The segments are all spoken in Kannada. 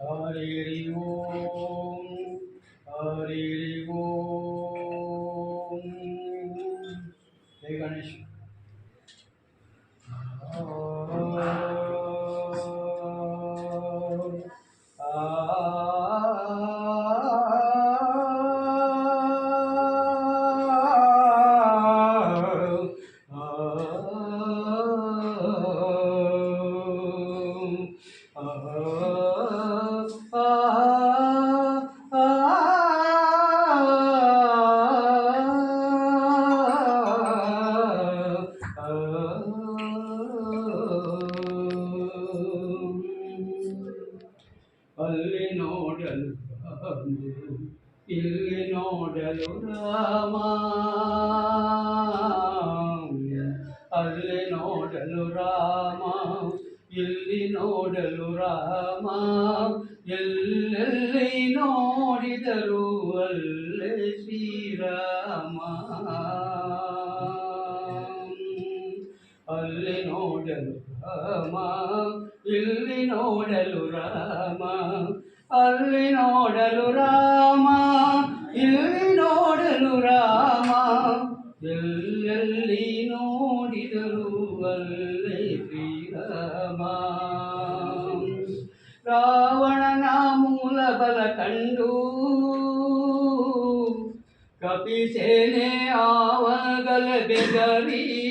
हरिओ हरिओ ಅಲ್ಲಿ ನೋಡಲು ರಾಮ ಇಲ್ಲಿ ನೋಡಲು ರಾಮ ಎಲ್ಲೆಲ್ಲಿ ನೋಡಿದರು ಅಲ್ಲೇ ಶ್ರೀರಾಮ ಅಲ್ಲಿ ನೋಡಲು ರಾಮ ಇಲ್ಲಿ ನೋಡಲು ರಾಮ ಅಲ್ಲಿ ನೋಡಲು ರಾಮ ಇಲ್ಲಿ ನೋಡಲು ರಾಮ. ಎಲ್ಲೆಲ್ಲಿ ನೋಡಿದರು ಅಲ್ಲೇ ಶ್ರೀರಾಮ. ರಾವಣನ ಮೂಲ ಬಲ ಕಂಡು ಕಪಿಸೇನೆ ಆವಗಲ ಬೆದರಿ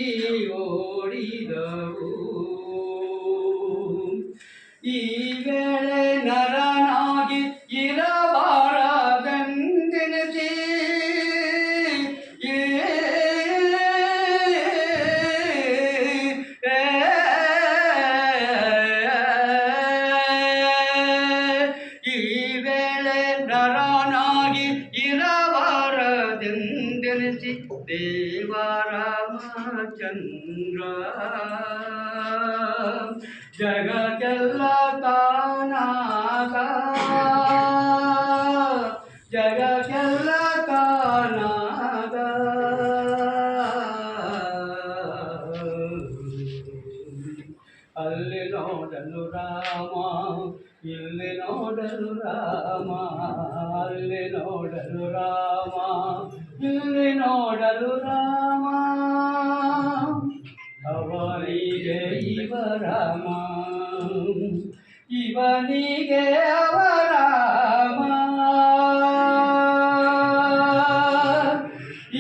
ದೇವರಾಮಚಂದ್ರ ಜಗಕ್ಕೆಲ್ಲ ಕಾನಾಗ ಜಗಕ್ಕೆಲ್ಲ ಕಾನಾಗ ಅಲ್ಲಿ ನೋಡಲು ರಾಮ ಇಲ್ಲಿ ನೋಡಲು ರಾಮ ಅಲ್ಲಿ ನೋಡಲು ರಾಮ ಇಲ್ಲಿ ನೋಡಲು ರಾಮ ಅವನಿಗೆ ಇವ ರಾಮ ಇವನಿಗೆ ಅವರಾಮ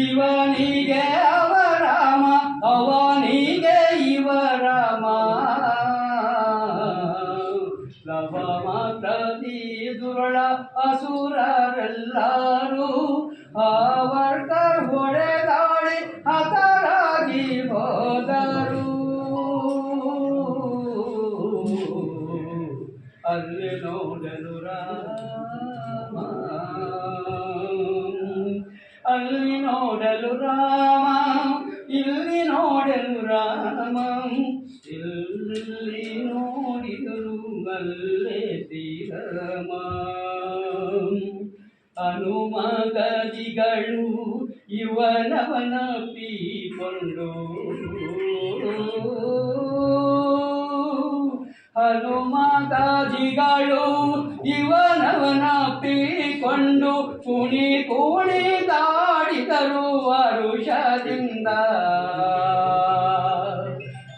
ಇವನಿಗೆ ಅವರಾಮ ಅವನಿಗೆ ಇವರಾಮ ಲವ ಮಾತ್ರದಿ ದುರಳ ಅಸುರರೆಲ್ಲರೂ. ಆವರ್ತ ಹೊಡೆದಾಡಿ ಹತರಾಗಿ ನೋಡಲು ರಾಮ ಇಲ್ಲಿ ನೋಡಲು ರಾಮ ಇಲ್ಲಿ ನೋಡಿದರು ಮಲ್ಲೇ ಶ್ರೀರಾಮ. ಹನುಮಗದಿಗಳು ಇವನವನ ಪೀಕೊಂಡು ಹನುಮಗಾಜಿಗಳು ಇವನವನ ಪೀಕೊಂಡು ಕುಣಿ ಕುಣಿ ದಾಡಿದರು ವರುಷದಿಂದ.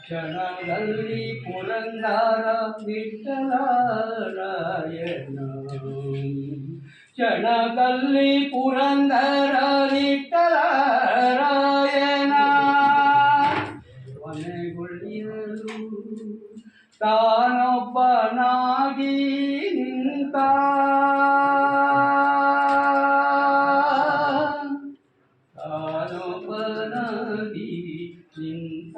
ಕ್ಷಣದಲ್ಲಿ ಪುರಂದರ ವಿಠಲರಾಯಣ ಕ್ಷಣದಲ್ಲಿ ಪುರಂದರ ವಿಠಲರಾಯಣ ತಾನೊಬ್ಬನಾಗಿ ನಿಂತ ತಾನೊಬ್ಬನಾಗಿ ನಿಂತ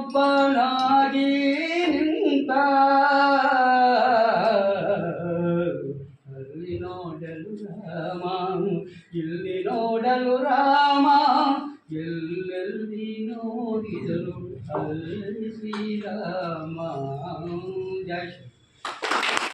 ತಾನೊಬ್ಬನಾಗಿ ನಿಂತ ಅಲ್ಲಿ ನೋಡಲು ರಾಮ ಇಲ್ಲಿ ನೋಡಲು ರಾಮ ಎಲ್ಲೆಲ್ಲಿ ನೋಡಿದರು श्रीराम जय